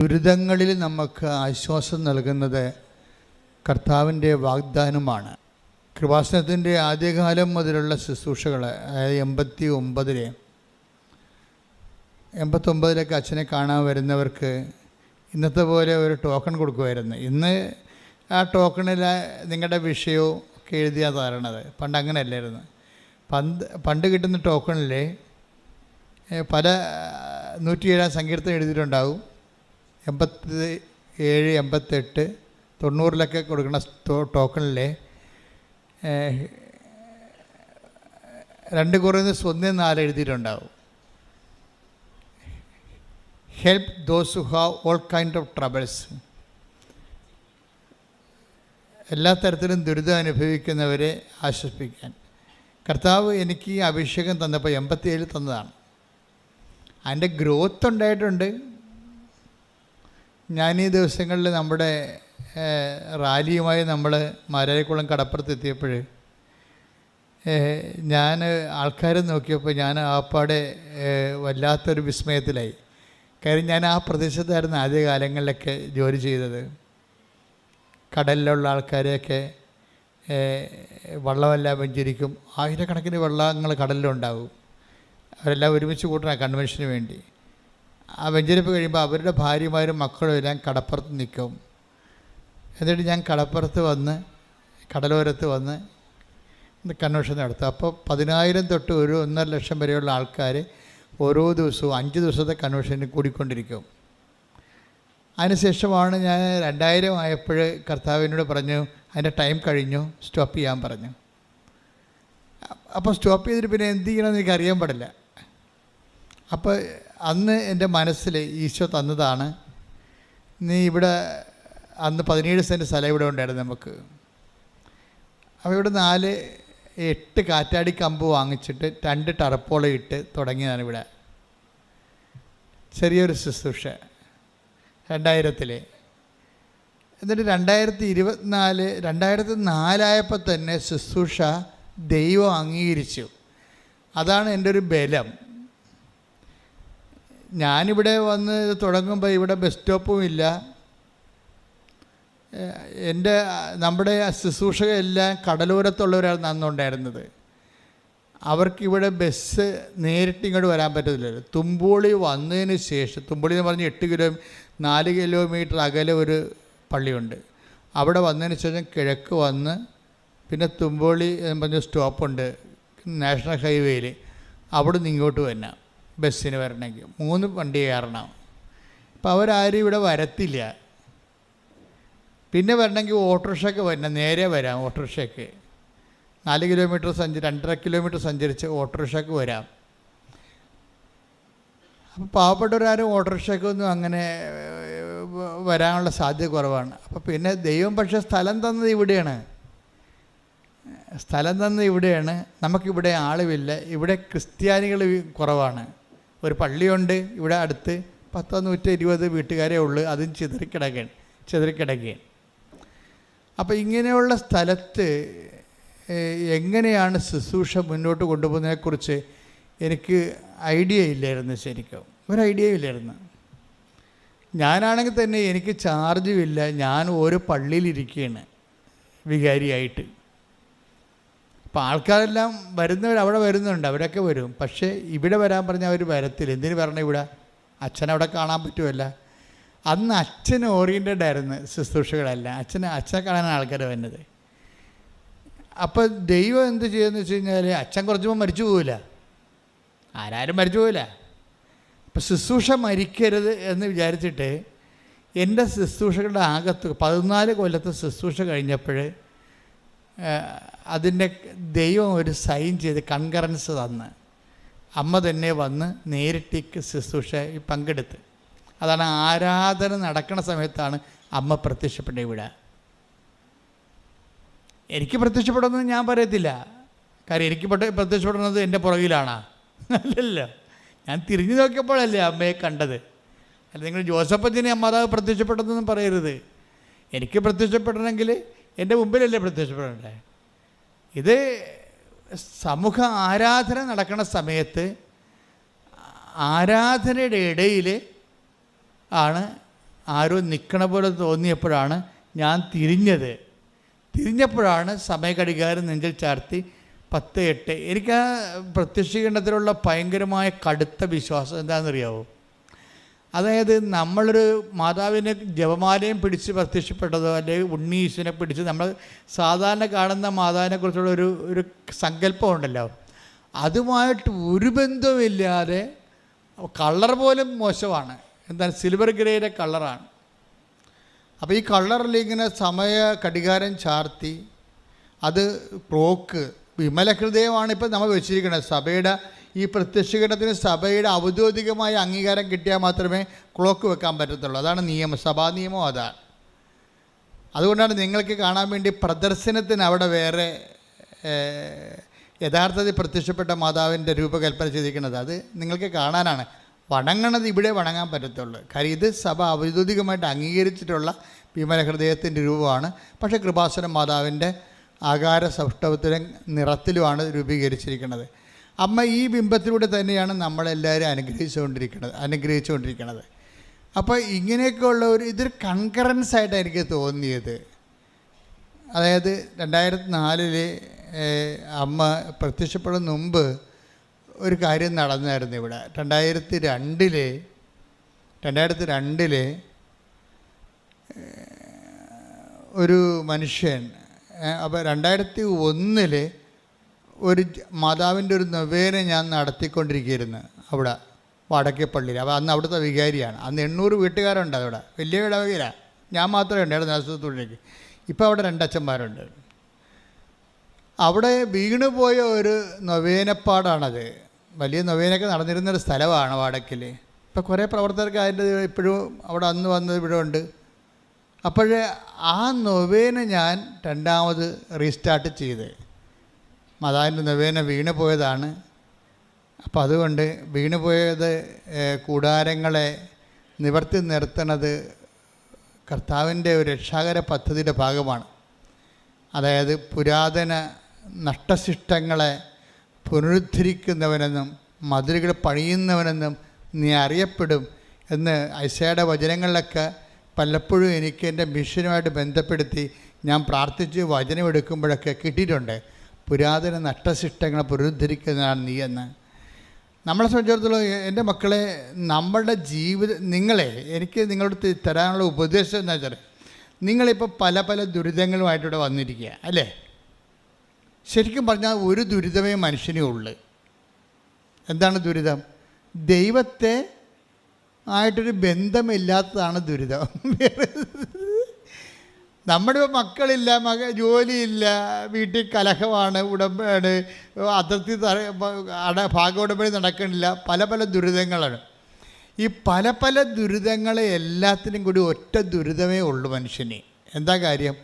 ദുരിതങ്ങളിൽ നമുക്ക് ആശ്വാസം നൽകുന്നത് കർത്താവിന്റെ വാഗ്ദാനമാണ്. കൃപാസനത്തിന്റെ ആദ്യകാലം മുതലുള്ള ശുശ്രൂഷകൾ അതായത് എൺപത്തി ഒമ്പതിലെ എൺപത്തൊമ്പതിലൊക്കെ അച്ഛനെ കാണാൻ വരുന്നവർക്ക് ഇന്നത്തെ പോലെ ഒരു ടോക്കൺ കൊടുക്കുമായിരുന്നു. ഇന്ന് ആ ടോക്കണിൽ നിങ്ങളുടെ വിഷയവും ഒക്കെ എഴുതിയാണ് തരണത്. പണ്ട് അങ്ങനെയല്ലായിരുന്നു. പണ്ട് പണ്ട് കിട്ടുന്ന ടോക്കണിൽ പല നൂറ്റി ഏഴാം സങ്കീർത്തനം എഴുതിയിട്ടുണ്ടാവും. എൺപത്തി ഏഴ് എൺപത്തെട്ട് തൊണ്ണൂറിലൊക്കെ കൊടുക്കുന്ന ടോക്കണിലെ രണ്ട് കുറയുന്ന സ്വന്തം നാല് എഴുതിയിട്ടുണ്ടാവും. Help those who have all kind of troubles എല്ലാ തരത്തിലും ദുരിതം അനുഭവിക്കുന്നവരെ ആശ്വസിപ്പിക്കാൻ. കർത്താവ് എനിക്ക് അഭിഷേകം തന്നപ്പോൾ എൺപത്തിയേഴ് തന്നതാണ്. അതിന്റെ ഗ്രോത്ത് ഉണ്ടായിട്ടുണ്ട്. ഞാൻ ഈ ദിവസങ്ങളിൽ നമ്മുടെ റാലിയുമായി നമ്മൾ മാരാരിക്കുളം കടപ്പുറത്ത് എത്തിയപ്പോൾ ഞാൻ ആൾക്കാരെ നോക്കിയപ്പോൾ ഞാൻ ആപ്പാടെ വല്ലാത്തൊരു വിസ്മയത്തിലായി. കാര്യം ഞാൻ ആ പ്രദേശത്തായിരുന്നു ആദ്യ കാലങ്ങളിലൊക്കെ ജോലി ചെയ്തത്. കടലിലുള്ള ആൾക്കാരെയൊക്കെ വള്ളമെല്ലാം വെഞ്ചരിക്കും. ആയിരക്കണക്കിന് വെള്ളങ്ങൾ കടലിലുണ്ടാവും. അവരെല്ലാം ഒരുമിച്ച് കൂട്ടണം കൺവെൻഷന് വേണ്ടി. ആ വെഞ്ചരിപ്പ് കഴിയുമ്പോൾ അവരുടെ ഭാര്യമാരും മക്കളും എല്ലാം കടപ്പുറത്ത് നിൽക്കും. എന്നിട്ട് ഞാൻ കടപ്പുറത്ത് വന്ന് കടലോരത്ത് വന്ന് കൺവെൻഷൻ നടത്തും. അപ്പോൾ പതിനായിരം തൊട്ട് ഒരു ഒന്നര ലക്ഷം വരെയുള്ള ആൾക്കാർ ഓരോ ദിവസവും അഞ്ച് ദിവസത്തെ കൺവെൻഷന് കൂടിക്കൊണ്ടിരിക്കും. അതിനുശേഷമാണ് ഞാൻ രണ്ടായിരം ആയപ്പോൾ കർത്താവിനോട് പറഞ്ഞു അതിന്റെ ടൈം കഴിഞ്ഞു സ്റ്റോപ്പ് ചെയ്യാൻ പറഞ്ഞു. അപ്പോൾ സ്റ്റോപ്പ് ചെയ്തിട്ട് പിന്നെ എന്ത് ചെയ്യണമെന്ന് എനിക്ക് അറിയാൻ പാടില്ല. അപ്പോൾ അന്ന് എന്റെ മനസ്സിൽ ഈശോ തന്നതാണ്. നീ ഇവിടെ അന്ന് പതിനേഴ് സെന്റ് സ്ഥലം ഇവിടെ ഉണ്ടായിരുന്നു നമുക്ക്. അപ്പോൾ ഇവിടെ നാല് എട്ട് കാറ്റാടി കമ്പ് വാങ്ങിച്ചിട്ട് രണ്ട് ടറപ്പോള ഇട്ട് തുടങ്ങിയതാണ് ഇവിടെ. ചെറിയൊരു ശുശ്രൂഷ. രണ്ടായിരത്തിൽ എന്നിട്ട് രണ്ടായിരത്തി ഇരുപത്തിനാല് രണ്ടായിരത്തി നാലായപ്പോൾ തന്നെ ശുശ്രൂഷ ദൈവം അംഗീകരിച്ചു. അതാണ് എന്റെ ഒരു ബലം. ഞാനിവിടെ വന്ന് തുടങ്ങുമ്പോൾ ഇവിടെ ബസ് സ്റ്റോപ്പും ഇല്ല. എന്റെ നമ്മുടെ ശുശ്രൂഷകരെല്ലാം കടലോരത്തുള്ളവരാണ് നന്നുണ്ടായിരുന്നത് അവർക്കിവിടെ ബസ് നേരിട്ട് ഇങ്ങോട്ട് വരാൻ പറ്റത്തില്ലല്ലോ തുമ്പോളി വന്നതിന് ശേഷം തുമ്പോളി എന്ന് പറഞ്ഞ് എട്ട് കിലോ നാല് കിലോമീറ്റർ അകലെ ഒരു പള്ളിയുണ്ട്. അവിടെ വന്നതിന് ശേഷം കിഴക്ക് വന്ന് പിന്നെ തുമ്പോളി എന്ന് പറഞ്ഞ സ്റ്റോപ്പുണ്ട് നാഷണൽ ഹൈവേയിൽ. അവിടെ നിന്ന് ഇങ്ങോട്ട് വരണം ബസ്സിന് വരണമെങ്കിൽ. മൂന്ന് വണ്ടി കയറണം. അപ്പോൾ അവരാരും ഇവിടെ വരത്തില്ല. പിന്നെ വരണമെങ്കിൽ ഓട്ടോറിക്ഷയ്ക്ക് വരണം നേരെ വരാം ഓട്ടോറിക്ഷയ്ക്ക് നാല് കിലോമീറ്റർ സഞ്ചരി രണ്ടര കിലോമീറ്റർ സഞ്ചരിച്ച് ഓട്ടോറിക്ഷയ്ക്ക് വരാം. അപ്പോൾ പാവപ്പെട്ടവരാരും ഓട്ടോറിക്ഷയ്ക്കൊന്നും അങ്ങനെ വരാനുള്ള സാധ്യത കുറവാണ്. അപ്പോൾ പിന്നെ ദൈവം പക്ഷേ സ്ഥലം തന്നത് ഇവിടെയാണ്. സ്ഥലം തന്നത് ഇവിടെയാണ്. നമുക്കിവിടെ ആളുമില്ല. ഇവിടെ ക്രിസ്ത്യാനികൾ കുറവാണ്. ഒരു പള്ളിയുണ്ട് ഇവിടെ അടുത്ത് പത്തോ നൂറ്റി ഇരുപത് വീട്ടുകാരേ ഉള്ളൂ അതും ചിതറിക്കിടക്കുകയാണ് ചിതറിക്കിടക്കുകയാണ് അപ്പോൾ ഇങ്ങനെയുള്ള സ്ഥലത്ത് എങ്ങനെയാണ് ശുശ്രൂഷ മുന്നോട്ട് കൊണ്ടുപോകുന്നതിനെക്കുറിച്ച് എനിക്ക് ഐഡിയ ഇല്ലായിരുന്നു ശരിക്കും. ഒരു ഐഡിയ ഇല്ലായിരുന്നു. ഞാനാണെങ്കിൽ തന്നെ എനിക്ക് ചാർജുമില്ല ഞാൻ ഒരു പള്ളിയിലിരിക്കുകയാണ് വികാരിയായിട്ട്. അപ്പോൾ ആൾക്കാരെല്ലാം വരുന്നവർ അവിടെ വരുന്നുണ്ട് അവരൊക്കെ വരും. പക്ഷേ ഇവിടെ വരാൻ പറഞ്ഞാൽ അവർ വരത്തില്ല. എന്തിനു വരണം ഇവിടെ? അച്ഛനവിടെ കാണാൻ പറ്റുമല്ല അന്ന് അച്ഛൻ ഓറിയന്റഡ് ആയിരുന്നു ശുശ്രൂഷകളെല്ലാം. അച്ഛന് അച്ഛനെ കാണാൻ ആൾക്കാർ വന്നത് അപ്പോൾ ദൈവം എന്ത് ചെയ്യുമെന്ന് വെച്ച് കഴിഞ്ഞാൽ അച്ഛൻ കുറച്ചുമ്പോൾ മരിച്ചു പോവില്ല. ആരാരും മരിച്ചു പോവില്ല. അപ്പം ശുശ്രൂഷ മരിക്കരുത് എന്ന് വിചാരിച്ചിട്ട് എന്റെ ശുശ്രൂഷകളുടെ ആകത്ത് പതിനാല് കൊല്ലത്തെ ശുശ്രൂഷ കഴിഞ്ഞപ്പോൾ അതിന്റെ ദൈവം ഒരു സൈൻ ചെയ്ത് കൺകറൻസ് തന്ന്. അമ്മ തന്നെ വന്ന് നേരിട്ട് ശുശ്രൂഷ പങ്കെടുത്ത്. അതാണ് ആരാധന നടക്കുന്ന സമയത്താണ് അമ്മ പ്രത്യക്ഷപ്പെട്ട ഇവിടെ എനിക്ക് പ്രത്യക്ഷപ്പെടുന്നത് ഞാൻ പറയത്തില്ല. കാര്യം എനിക്ക് പ്രത്യക്ഷപ്പെടുന്നത് എന്റെ പുറകിലാണ്. അല്ലല്ലോ. ഞാൻ തിരിഞ്ഞു നോക്കിയപ്പോഴല്ലേ അമ്മയെ കണ്ടത്. അല്ല നിങ്ങൾ ജോസഫച്ചനെ മാതാവ് പ്രത്യക്ഷപ്പെട്ടതെന്ന് പറയരുത്. എനിക്ക് പ്രത്യക്ഷപ്പെടണമെങ്കിൽ എന്റെ മുമ്പിലല്ലേ പ്രത്യക്ഷപ്പെടേണ്ടത് ഇത് സമൂഹ ആരാധന നടക്കുന്ന സമയത്ത് ആരാധനയുടെ ഇടയിൽ ആണ് ആരോ നിൽക്കണ പോലെ തോന്നിയപ്പോഴാണ് ഞാൻ തിരിഞ്ഞത്. തിരിഞ്ഞപ്പോഴാണ് സമയഘടികാരം നെഞ്ചിൽ ചാർത്തി പത്ത് എട്ട്. എനിക്ക് ആ പ്രത്യക്ഷീകരണത്തിലുള്ള ഭയങ്കരമായ കടുത്ത വിശ്വാസം എന്താണെന്നറിയാവോ? അതായത് നമ്മളൊരു മാതാവിനെ ജപമാലയും പിടിച്ച് പ്രത്യക്ഷപ്പെട്ടതോ അല്ലെങ്കിൽ ഉണ്ണീശനെ പിടിച്ച് നമ്മൾ സാധാരണ കാണുന്ന മാതാവിനെ കുറിച്ചുള്ള ഒരു ഒരു സങ്കല്പമുണ്ടല്ലോ അതുമായിട്ട് ഒരു ബന്ധവുമില്ലാതെ കളർ പോലും മോശമാണ്. എന്താണ്? സിൽവർ ഗ്രേയുടെ കളറാണ് അപ്പോൾ ഈ കളറിൽ ഇങ്ങനെ സമയ കടികാരം ചാർത്തി അത് ക്ലോക്ക് വിമല ഹൃദയമാണ് ഇപ്പോൾ നമ്മൾ വെച്ചിരിക്കുന്നത്. സഭയുടെ ഈ പ്രത്യക്ഷീകരണത്തിന് സഭയുടെ ഔദ്യോഗികമായ അംഗീകാരം കിട്ടിയാൽ മാത്രമേ ക്ലോക്ക് വെക്കാൻ പറ്റത്തുള്ളൂ. അതാണ് നിയമം സഭാ നിയമം അതാണ്. അതുകൊണ്ടാണ് നിങ്ങൾക്ക് കാണാൻ വേണ്ടി പ്രദർശനത്തിന് അവിടെ വേറെ യഥാർത്ഥത്തിൽ പ്രത്യക്ഷപ്പെട്ട മാതാവിന്റെ രൂപകൽപ്പന ചെയ്തിരിക്കുന്നത്. അത് നിങ്ങൾക്ക് കാണാനാണ്. വണങ്ങണത് ഇവിടെ വണങ്ങാൻ പറ്റത്തുള്ളൂ. കാര്യം ഇത് സഭ ഔദ്യോഗികമായിട്ട് അംഗീകരിച്ചിട്ടുള്ള വിമല ഹൃദയത്തിന്റെ രൂപമാണ്. പക്ഷേ കൃപാസന മാതാവിന്റെ ആകാര സൗഷ്ടവത്തിലും നിറത്തിലുമാണ് രൂപീകരിച്ചിരിക്കുന്നത്. അമ്മ ഈ ബിംബത്തിലൂടെ തന്നെയാണ് നമ്മളെല്ലാവരും അനുഗ്രഹിച്ചുകൊണ്ടിരിക്കുന്നത് അനുഗ്രഹിച്ചുകൊണ്ടിരിക്കുന്നത് അപ്പോൾ ഇങ്ങനെയൊക്കെയുള്ള ഒരു ഇതൊരു കൺകറൻസ് ആയിട്ടാണ് എനിക്ക് തോന്നിയത്. അതായത് രണ്ടായിരത്തി നാലിൽ അമ്മ പ്രത്യക്ഷപ്പെടുന്ന മുമ്പ് ഒരു കാര്യം നടന്നായിരുന്നു ഇവിടെ. രണ്ടായിരത്തി രണ്ടിൽ രണ്ടായിരത്തി രണ്ടിൽ ഒരു മനുഷ്യൻ അപ്പോൾ രണ്ടായിരത്തി ഒന്നിൽ ഒരു മാതാവിന്റെ ഒരു നൊവേന ഞാൻ നടത്തിക്കൊണ്ടിരിക്കുകയായിരുന്നു അവിടെ വടക്കേപ്പള്ളിയിൽ അപ്പോൾ അന്ന് അവിടുത്തെ വികാരിയാണ്. അന്ന് എണ്ണൂറ് വീട്ടുകാരുണ്ട് അവിടെ. വലിയ ഇടവകയിലാണ് ഞാൻ മാത്രമേ ഉണ്ടായിരുന്നു നേതൃത്വത്തിലേക്ക് ഇപ്പോൾ അവിടെ രണ്ടച്ഛന്മാരുണ്ട്. അവിടെ വീണു പോയ ഒരു നൊവേനപ്പാടാണത്. വലിയ നൊവേനൊക്കെ നടന്നിരുന്നൊരു സ്ഥലമാണ് വടക്കിൽ ഇപ്പോൾ കുറേ പ്രവർത്തകർക്ക് അതിന്റെ ഇപ്പോഴും അവിടെ അന്ന് വന്നത് ഇവിടെ ഉണ്ട്. അപ്പോഴേ ആ നൊവേന ഞാൻ രണ്ടാമത് റീസ്റ്റാർട്ട് ചെയ്ത്. മാതാവിന്റെ നൊവേന വീണു പോയതാണ്. അപ്പോൾ അതുകൊണ്ട് വീണു പോയത് കൂടാരങ്ങളെ നിവർത്തി നിർത്തണത് കർത്താവിന്റെ ഒരു രക്ഷാകര പദ്ധതിയുടെ ഭാഗമാണ്. അതായത് പുരാതന നഷ്ടശിഷ്ടങ്ങളെ പുനരുദ്ധരിക്കുന്നവനെന്നും മതിലുകൾ പണിയുന്നവനെന്നും നീ അറിയപ്പെടും എന്ന് ഐസയുടെ വചനങ്ങളിലൊക്കെ പലപ്പോഴും എനിക്ക് എന്റെ മിഷനുമായിട്ട് ബന്ധപ്പെടുത്തി ഞാൻ പ്രാർത്ഥിച്ച് വചനം എടുക്കുമ്പോഴൊക്കെ കിട്ടിയിട്ടുണ്ട്. പുരാതന നഷ്ടശിഷ്ടങ്ങളെ പുനരുദ്ധരിക്കുന്നതാണ് നീ എന്ന്. നമ്മളെ സംബന്ധിച്ചിടത്തോളം എന്റെ മക്കളെ നമ്മളുടെ ജീവിത നിങ്ങളെ എനിക്ക് നിങ്ങളോട് തരാനുള്ള ഉപദേശം എന്ന് വെച്ചാൽ നിങ്ങളിപ്പോൾ പല പല ദുരിതങ്ങളുമായിട്ടിവിടെ വന്നിരിക്കുക അല്ലേ? ശരിക്കും പറഞ്ഞാൽ ഒരു ദുരിതമേ മനുഷ്യനേ ഉള്ളു. എന്താണ് ദുരിതം? ദൈവത്തെ ആയിട്ടൊരു ബന്ധമില്ലാത്തതാണ് ദുരിതം. നമ്മുടെ മക്കളില്ല മക ജോലിയില്ല വീട്ടിൽ കലഹമാണ് ഉടമ്പടി അതിർത്തി അട ഭാഗ ഉടമ്പടി നടക്കണില്ല പല പല ദുരിതങ്ങളാണ്. ഈ പല പല ദുരിതങ്ങളെ എല്ലാത്തിനും കൂടി ഒറ്റ ദുരിതമേ ഉള്ളൂ മനുഷ്യന്. എന്താ കാര്യം?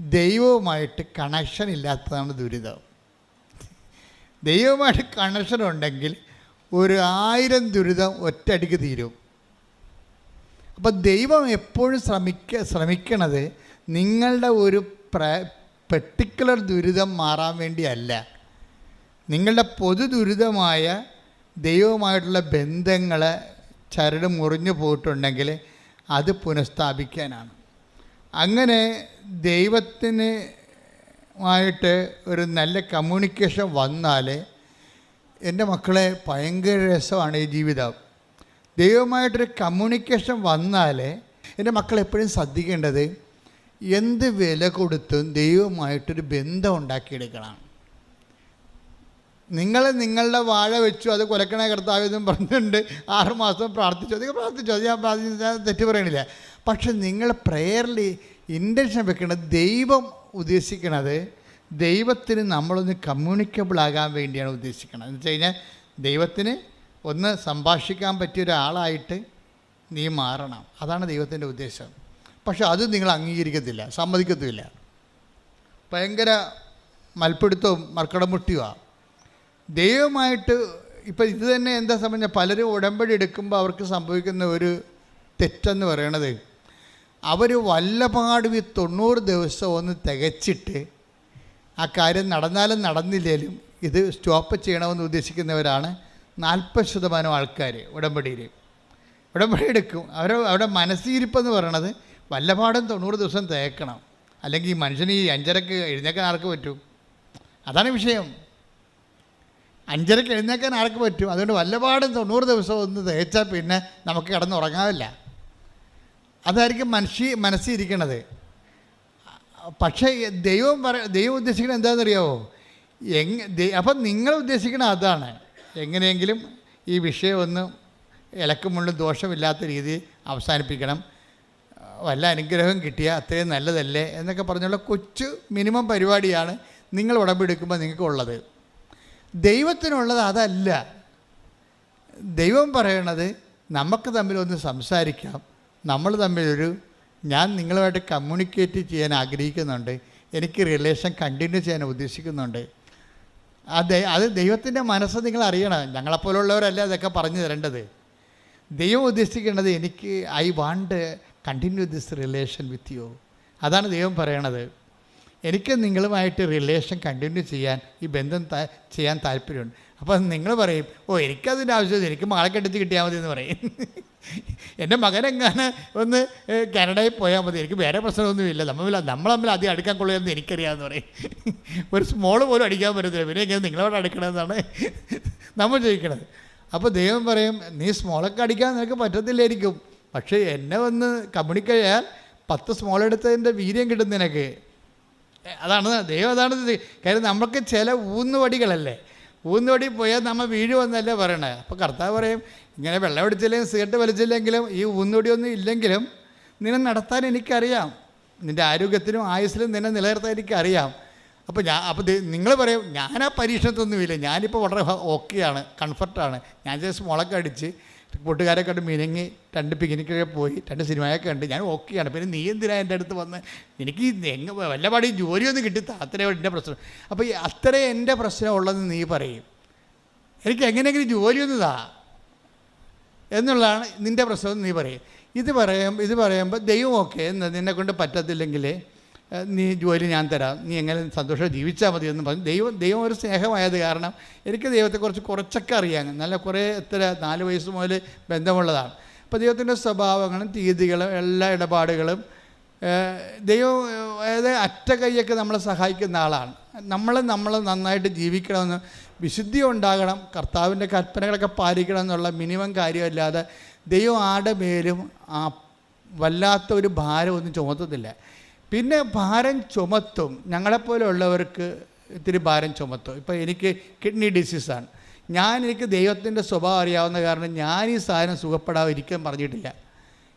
ദൈവവുമായിട്ട് കണക്ഷൻ ഇല്ലാത്തതാണ് ദുരിതം. ദൈവവുമായിട്ട് കണക്ഷൻ ഉണ്ടെങ്കിൽ ഒരു ആയിരം ദുരിതം ഒറ്റയടിക്ക് തീരും. അപ്പോൾ ദൈവം എപ്പോഴും ശ്രമിക്ക ശ്രമിക്കണത് നിങ്ങളുടെ ഒരു പെർട്ടിക്കുലർ ദുരിതം മാറാൻ വേണ്ടിയല്ല. നിങ്ങളുടെ പൊതു ദുരിതമായ ദൈവവുമായിട്ടുള്ള ബന്ധങ്ങൾ ചരട് മുറിഞ്ഞു പോയിട്ടുണ്ടെങ്കിൽ അത് പുനഃസ്ഥാപിക്കാനാണ്. അങ്ങനെ ദൈവത്തിന് ആയിട്ട് ഒരു നല്ല കമ്മ്യൂണിക്കേഷൻ വന്നാൽ എന്റെ മക്കളെ ഭയങ്കര രസമാണ് ഈ ജീവിതം. ദൈവമായിട്ടൊരു കമ്മ്യൂണിക്കേഷൻ വന്നാൽ എന്റെ മക്കൾ എപ്പോഴും ശ്രദ്ധിക്കേണ്ടത് എന്ത് വില കൊടുത്തും ദൈവമായിട്ടൊരു ബന്ധം ഉണ്ടാക്കിയെടുക്കണം. നിങ്ങൾ നിങ്ങളുടെ വാഴ വെച്ചു അത് കൊലക്കണ കർത്താവെന്നും പറഞ്ഞിട്ടുണ്ട് ആറുമാസം പ്രാർത്ഥിച്ചു. അധികം പ്രാർത്ഥിച്ചു. അത് ഞാൻ പ്രാർത്ഥിച്ചു. ഞാൻ തെറ്റ് പറയണില്ല. പക്ഷെ നിങ്ങൾ പ്രെയറിൽ ഇന്റൻഷൻ വെക്കുന്നത് ദൈവം ഉദ്ദേശിക്കണത് ദൈവത്തിന് നമ്മളൊന്ന് കമ്മ്യൂണിക്കബിൾ ആകാൻ വേണ്ടിയാണ് ഉദ്ദേശിക്കുന്നത് എന്ന് വെച്ച് കഴിഞ്ഞാൽ ദൈവത്തിന് ഒന്ന് സംഭാഷിക്കാൻ പറ്റിയ ഒരാളായിട്ട് നീ മാറണം. അതാണ് ദൈവത്തിന്റെ ഉദ്ദേശം. പക്ഷെ അത് നിങ്ങൾ അംഗീകരിക്കത്തില്ല സമ്മതിക്കത്തുമില്ല. ഭയങ്കര മൽപ്പിടുത്തവും മർക്കടമുട്ടിയുമാണ് ദൈവമായിട്ട് ഇപ്പം ഇത് തന്നെ എന്താ സംബന്ധിച്ച പലരും ഉടമ്പടി എടുക്കുമ്പോൾ അവർക്ക് സംഭവിക്കുന്ന ഒരു തെറ്റെന്ന് പറയണത് അവർ വല്ലപാടും ഈ തൊണ്ണൂറ് ദിവസം ഒന്ന് തികച്ചിട്ട് ആ കാര്യം നടന്നാലും നടന്നില്ലേലും ഇത് സ്റ്റോപ്പ് ചെയ്യണമെന്ന് ഉദ്ദേശിക്കുന്നവരാണ് നാൽപ്പത് ശതമാനം ആൾക്കാർ ഉടമ്പടിയിൽ ഉടമ്പടി എടുക്കും. അവർ അവരുടെ മനസ്സിരിപ്പെന്ന് പറയണത് വല്ലപാടും തൊണ്ണൂറ് ദിവസം തേക്കണം. അല്ലെങ്കിൽ ഈ മനുഷ്യന് ഈ അഞ്ചരക്ക് എഴുന്നേക്കാൻ ആർക്ക് പറ്റും? അതാണ് വിഷയം. അഞ്ചരക്ക് എഴുന്നേക്കാൻ ആർക്ക് പറ്റും? അതുകൊണ്ട് വല്ലപാടും തൊണ്ണൂറ് ദിവസം ഒന്ന് തേച്ചാൽ പിന്നെ നമുക്ക് കിടന്നുറങ്ങാവില്ല. അതായിരിക്കും മനുഷ്യ മനസ്സിൽ ഇരിക്കണത്. പക്ഷേ ദൈവം പറ ദൈവം ഉദ്ദേശിക്കുന്നത് എന്താണെന്നറിയാവോ? എങ് അപ്പം നിങ്ങൾ ഉദ്ദേശിക്കുന്നത് അതാണ്. എങ്ങനെയെങ്കിലും ഈ വിഷയം ഒന്ന് ഇലക്കുമുള്ളും ദോഷമില്ലാത്ത രീതിയിൽ അവസാനിപ്പിക്കണം. വല്ല അനുഗ്രഹം കിട്ടിയ അത്രയും നല്ലതല്ലേ എന്നൊക്കെ പറഞ്ഞുള്ള കൊച്ചു മിനിമം പരിപാടിയാണ് നിങ്ങൾ ഉടമ്പെടുക്കുമ്പോൾ നിങ്ങൾക്കുള്ളത്. ദൈവത്തിനുള്ളത് അതല്ല. ദൈവം പറയണത് നമുക്ക് തമ്മിലൊന്ന് സംസാരിക്കാം. നമ്മൾ തമ്മിലൊരു ഞാൻ നിങ്ങളുമായിട്ട് കമ്മ്യൂണിക്കേറ്റ് ചെയ്യാൻ ആഗ്രഹിക്കുന്നുണ്ട്. എനിക്ക് റിലേഷൻ കണ്ടിന്യൂ ചെയ്യാൻ ഉദ്ദേശിക്കുന്നുണ്ട്. അത് അത് ദൈവത്തിന്റെ മനസ്സ് നിങ്ങൾ അറിയണം. ഞങ്ങളെപ്പോലുള്ളവരല്ല അതൊക്കെ പറഞ്ഞു തരേണ്ടത്. ദൈവം ഉദ്ദേശിക്കേണ്ടത് എനിക്ക് I want continue this relation with you അതാണ് ദൈവം പറയണത്. എനിക്ക് നിങ്ങളുമായിട്ട് റിലേഷൻ കണ്ടിന്യൂ ചെയ്യാൻ ഈ ബന്ധം ചെയ്യാൻ താല്പര്യമുണ്ട്. അപ്പം നിങ്ങൾ പറയും ഓ എനിക്കതിന്റെ ആവശ്യമില്ല. എനിക്ക് മകളെ കെട്ടിച്ച് കിട്ടിയാൽ മതി എന്ന് പറയും. എന്റെ മകനെങ്ങാനും ഒന്ന് കാനഡയിൽ പോയാൽ മതി. എനിക്ക് വേറെ പ്രശ്നമൊന്നുമില്ല. നമ്മൾ നമ്മൾ തമ്മിൽ അധികം അടുക്കാൻ കൊള്ളുമെന്ന് എനിക്കറിയാമെന്ന് പറയും. ഒരു സ്മോൾ പോലും അടിക്കാൻ പറ്റത്തില്ല. പിന്നെ എങ്ങനെ നിങ്ങളോട് അടുക്കണമെന്നാണ് നമ്മൾ ചോദിക്കണത്. അപ്പോൾ ദൈവം പറയും നീ സ്മോളൊക്കെ അടിക്കാൻ നിനക്ക് പറ്റത്തില്ലായിരിക്കും. പക്ഷേ എന്നെ വന്ന് കമ്മ്യൂണിക്കേറ്റ് ചെയ്യാൻ പത്ത് സ്മോൾ എടുത്തതിന്റെ വീര്യം കിട്ടും നിനക്ക്. അതാണ് ദൈവം അതാണ്. കാര്യം നമുക്ക് ചില ഊന്നുവടികളല്ലേ? ഊന്നുവടി പോയാൽ നമ്മൾ വീഴുമെന്നല്ലേ പറയണേ. അപ്പോൾ കർത്താവ് പറയും ഇങ്ങനെ വെള്ളം അടിച്ചില്ലെങ്കിലും സിഗരറ്റ് വലിച്ചില്ലെങ്കിലും ഈ ഊന്നുവടിയൊന്നും ഇല്ലെങ്കിലും നിന്നെ നടത്താൻ എനിക്കറിയാം. നിന്റെ ആരോഗ്യത്തിനും ആയുസ്സിലും നിന്നെ നിലനിർത്താൻ എനിക്കറിയാം. അപ്പോൾ ഞാൻ അപ്പോൾ നിങ്ങൾ പറയും ഞാൻ ആ പരീക്ഷണത്തൊന്നുമില്ല. ഞാനിപ്പോൾ വളരെ ഓക്കെയാണ് കംഫർട്ടാണ് ഞാൻ ജസ്റ്റ് മുളക് അടിച്ച് കൂട്ടുകാരെ കണ്ട് മിനങ്ങി രണ്ട് പിക്നിക്കൊക്കെ പോയി രണ്ട് സിനിമയൊക്കെ ഉണ്ട് ഞാൻ ഓക്കെയാണ്. പിന്നെ നീ എന്തിനാ എന്റെ അടുത്ത് വന്ന്? എനിക്ക് എങ്ങ വല്ലപാടി ജോലിയൊന്നും കിട്ടി അത്രയും എന്റെ പ്രശ്നം. അപ്പോൾ ഈ എന്റെ പ്രശ്നം ഉള്ളതെന്ന് നീ പറയും. എനിക്ക് എങ്ങനെയെങ്കിലും ജോലിയൊന്നും താ എന്നുള്ളതാണ് നിന്റെ പ്രശ്നം നീ പറയും. ഇത് പറയും ഇത് പറയുമ്പോൾ ദൈവം ഓക്കെ എന്ന് നിന്നെ കൊണ്ട് പറ്റത്തില്ലെങ്കിൽ നീ ജോലി ഞാൻ തരാം. നീ എങ്ങനെ സന്തോഷം ജീവിച്ചാൽ മതി എന്ന് പറഞ്ഞു. ദൈവം ദൈവം ഒരു സ്നേഹമായത് കാരണം എനിക്ക് ദൈവത്തെക്കുറിച്ച് കുറച്ചൊക്കെ അറിയാം. നല്ല കുറേ എത്ര നാല് വയസ്സ് മുതൽ ബന്ധമുള്ളതാണ്. അപ്പോൾ ദൈവത്തിന്റെ സ്വഭാവങ്ങളും രീതികളും എല്ലാ ഇടപാടുകളും ദൈവം അതായത് അറ്റ കൈയൊക്കെ നമ്മളെ സഹായിക്കുന്ന ആളാണ്. നമ്മൾ നമ്മൾ നന്നായിട്ട് ജീവിക്കണമെന്ന് വിശുദ്ധി ഉണ്ടാകണം. കർത്താവിന്റെ കൽപ്പനകളൊക്കെ പാലിക്കണം എന്നുള്ള മിനിമം കാര്യമല്ലാതെ ദൈവം ആടെ മേലും ആ വല്ലാത്ത ഒരു ഭാരമൊന്നും ചുമത്തത്തില്ല പിന്നെ ഭാരം ചുമത്തും. ഞങ്ങളെപ്പോലുള്ളവർക്ക് ഇത്തിരി ഭാരം ചുമത്തും. ഇപ്പോൾ എനിക്ക് കിഡ്നി ഡിസീസാണ് ഞാൻ എനിക്ക് ദൈവത്തിന്റെ സ്വഭാവം അറിയാവുന്ന കാരണം ഞാൻ ഈ സാധനം സുഖപ്പെടാതിരിക്കാൻ പറഞ്ഞിട്ടില്ല.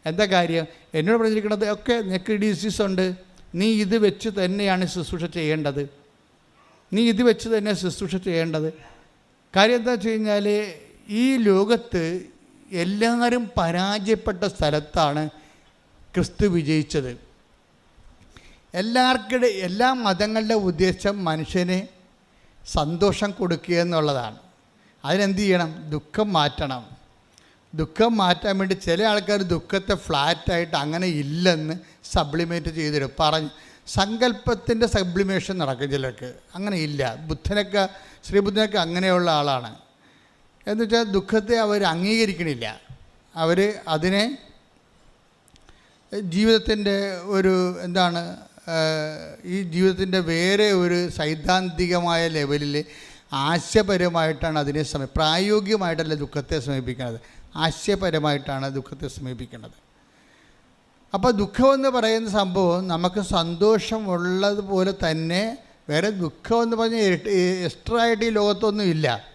എന്താ കാര്യം? എന്നോട് പറഞ്ഞിരിക്കുന്നത് ഒക്കെ നെക്ക് ഡിസീസ് ഉണ്ട്. നീ ഇത് വെച്ച് തന്നെയാണ് ശുശ്രൂഷ ചെയ്യേണ്ടത്. നീ ഇത് വെച്ച് തന്നെ ശുശ്രൂഷ ചെയ്യേണ്ടത്. കാര്യം എന്താ വെച്ച് കഴിഞ്ഞാൽ ഈ ലോകത്ത് എല്ലാവരും പരാജയപ്പെട്ട സ്ഥലത്താണ് ക്രിസ്തു വിജയിച്ചത്. എല്ലാവർക്കിടെ എല്ലാ മതങ്ങളുടെ ഉദ്ദേശം മനുഷ്യന് സന്തോഷം കൊടുക്കുക എന്നുള്ളതാണ്. അതിനെന്ത് ചെയ്യണം? ദുഃഖം മാറ്റണം. ദുഃഖം മാറ്റാൻ വേണ്ടി ചില ആൾക്കാർ ദുഃഖത്തെ ഫ്ലാറ്റായിട്ട് അങ്ങനെ ഇല്ലെന്ന് സപ്ലിമേറ്റ് ചെയ്തിടും. പറഞ്ഞ് സങ്കല്പത്തിന്റെ സബ്ലിമേഷൻ നടക്കും ചിലർക്ക്. അങ്ങനെ ഇല്ല. ബുദ്ധനൊക്കെ ശ്രീബുദ്ധനൊക്കെ അങ്ങനെയുള്ള ആളാണ്. എന്ന് വെച്ചാൽ ദുഃഖത്തെ അവർ അംഗീകരിക്കണില്ല. അവർ അതിനെ ജീവിതത്തിന്റെ ഒരു എന്താണ് ഈ ജീവിതത്തിന്റെ വേറെ ഒരു സൈദ്ധാന്തികമായ ലെവലിൽ ആശയപരമായിട്ടാണ് അതിനെ സമീ പ്രായോഗികമായിട്ടല്ല ദുഃഖത്തെ സമീപിക്കുന്നത്. ആശയപരമായിട്ടാണ് ദുഃഖത്തെ സമീപിക്കുന്നത്. അപ്പോൾ ദുഃഖമെന്ന് പറയുന്ന സംഭവം നമുക്ക് സന്തോഷമുള്ളതുപോലെ തന്നെ വേറെ ദുഃഖമെന്ന് പറഞ്ഞാൽ എക്സ്ട്രാ ആയിട്ട് ഈ ലോകത്തൊന്നും ഇല്ല.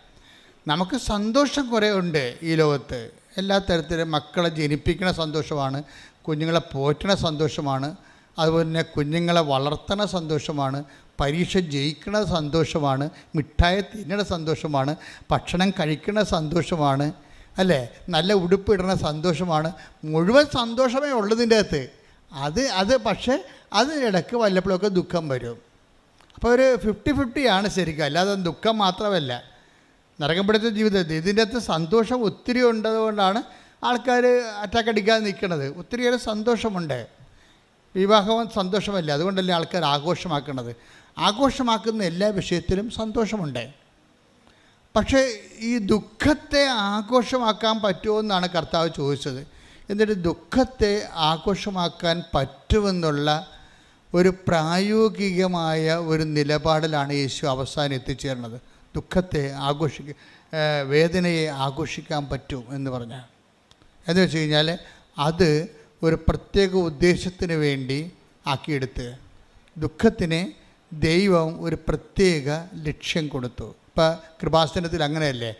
നമുക്ക് സന്തോഷം കുറേ ഉണ്ട് ഈ ലോകത്ത്. എല്ലാ തരത്തിലും മക്കളെ ജനിപ്പിക്കുന്ന സന്തോഷമാണ് കുഞ്ഞുങ്ങളെ പോറ്റണ സന്തോഷമാണ് അതുപോലെ തന്നെ കുഞ്ഞുങ്ങളെ വളർത്തണ സന്തോഷമാണ് പരീക്ഷ ജയിക്കണ സന്തോഷമാണ് മിഠായി തിന്നണ സന്തോഷമാണ് ഭക്ഷണം കഴിക്കണ സന്തോഷമാണ് അല്ലേ? നല്ല ഉടുപ്പ് ഇടണ സന്തോഷമാണ്. മുഴുവൻ സന്തോഷമേ ഉള്ളതിന്റെ അകത്ത്. അത് അത് പക്ഷേ അതിനിടയ്ക്ക് വല്ലപ്പോഴൊക്കെ ദുഃഖം വരും. അപ്പോൾ ഒരു ഫിഫ്റ്റി ഫിഫ്റ്റിയാണ് ശരിക്കും. അല്ലാതെ ദുഃഖം മാത്രമല്ല. നരകപ്പെടുത്ത ജീവിതത്തിൽ ഇതിന്റെ അകത്ത് സന്തോഷം ഒത്തിരി ഉണ്ടതുകൊണ്ടാണ് ആൾക്കാർ അറ്റാക്ക് അടിക്കാതെ നിൽക്കുന്നത്. ഒത്തിരിയേറെ സന്തോഷമുണ്ട്. വിവാഹം സന്തോഷമല്ല അതുകൊണ്ടല്ലേ ആൾക്കാർ ആഘോഷമാക്കുന്നത് ആഘോഷമാക്കുന്ന എല്ലാ വിഷയത്തിലും സന്തോഷമുണ്ട്. പക്ഷേ ഈ ദുഃഖത്തെ ആഘോഷമാക്കാൻ പറ്റുമോ എന്നാണ് കർത്താവ് ചോദിച്ചത്. എന്നിട്ട് ദുഃഖത്തെ ആഘോഷമാക്കാൻ പറ്റുമെന്നുള്ള ഒരു പ്രായോഗികമായ ഒരു നിലപാടിലാണ് യേശു അവസാനം എത്തിച്ചേർന്നത്. ദുഃഖത്തെ ആഘോഷിക്ക വേദനയെ ആഘോഷിക്കാൻ പറ്റും എന്ന് പറഞ്ഞാൽ. എന്ന് വെച്ച് കഴിഞ്ഞാൽ അത് ഒരു പ്രത്യേക ഉദ്ദേശത്തിന് വേണ്ടി ആക്കിയെടുത്ത് ദുഃഖത്തിന് ദൈവം ഒരു പ്രത്യേക ലക്ഷ്യം കൊടുത്തു. ഇപ്പം കൃപാസനത്തിൽ അങ്ങനെയല്ലേ?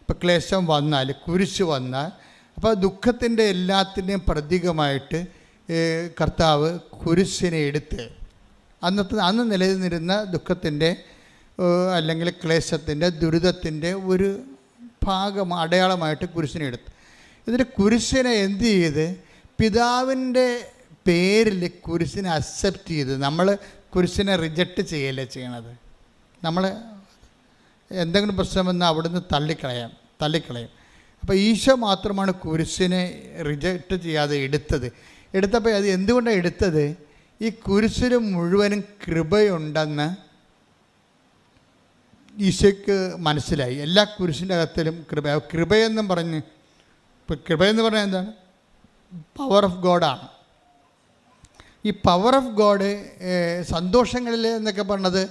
ഇപ്പം ക്ലേശം വന്നാൽ കുരിശ് വന്നാൽ അപ്പോൾ ദുഃഖത്തിന്റെ എല്ലാത്തിന്റെയും പ്രതീകമായിട്ട് കർത്താവ് കുരിശിനെ എടുത്ത് അന്നത്തെ അന്ന് നിലനിന്നിരുന്ന ദുഃഖത്തിന്റെ അല്ലെങ്കിൽ ക്ലേശത്തിന്റെ ദുരിതത്തിന്റെ ഒരു ഭാഗം അടയാളമായിട്ട് കുരിശിനെ എടുത്ത്. എന്നിട്ട് കുരിശിനെ എന്ത് ചെയ്ത് പിതാവിന്റെ പേരിൽ കുരിശിനെ അക്സെപ്റ്റ് ചെയ്ത് നമ്മൾ കുരിശിനെ റിജക്റ്റ് ചെയ്യല്ലേ ചെയ്യണത്? നമ്മൾ എന്തെങ്കിലും പ്രശ്നം വന്നാൽ അവിടുന്ന് തള്ളിക്കളയാം തള്ളിക്കളയും. അപ്പോൾ ഈശോ മാത്രമാണ് കുരിശിനെ റിജക്റ്റ് ചെയ്യാതെ എടുത്തത്. എടുത്തപ്പോൾ അത് എന്തുകൊണ്ടാണ് എടുത്തത്? ഈ കുരിശിന് മുഴുവനും കൃപയുണ്ടെന്ന് ഈശോയ്ക്ക് മനസ്സിലായി. എല്ലാ കുരിശിന്റെ അകത്തിലും കൃപ കൃപയെന്നും പറഞ്ഞ് ഇപ്പം കൃപയെന്ന് പറഞ്ഞാൽ എന്താണ്? പവർ ഓഫ് ഗോഡാണ് ഈ പവർ ഓഫ് ഗോഡ് സന്തോഷങ്ങളിൽ എന്നൊക്കെ പറഞ്ഞത്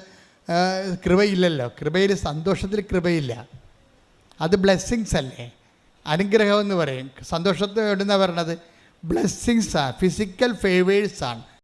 കൃപയില്ലല്ലോ. കൃപയിൽ സന്തോഷത്തിൽ കൃപയില്ല. അത് ബ്ലെസ്സിങ്സ് അല്ലേ? അനുഗ്രഹം എന്ന് പറയും. സന്തോഷത്തെ എവിടുന്ന പറയണത് ബ്ലെസ്സിങ്സാണ് ഫിസിക്കൽ ഫേവേഴ്സാണ്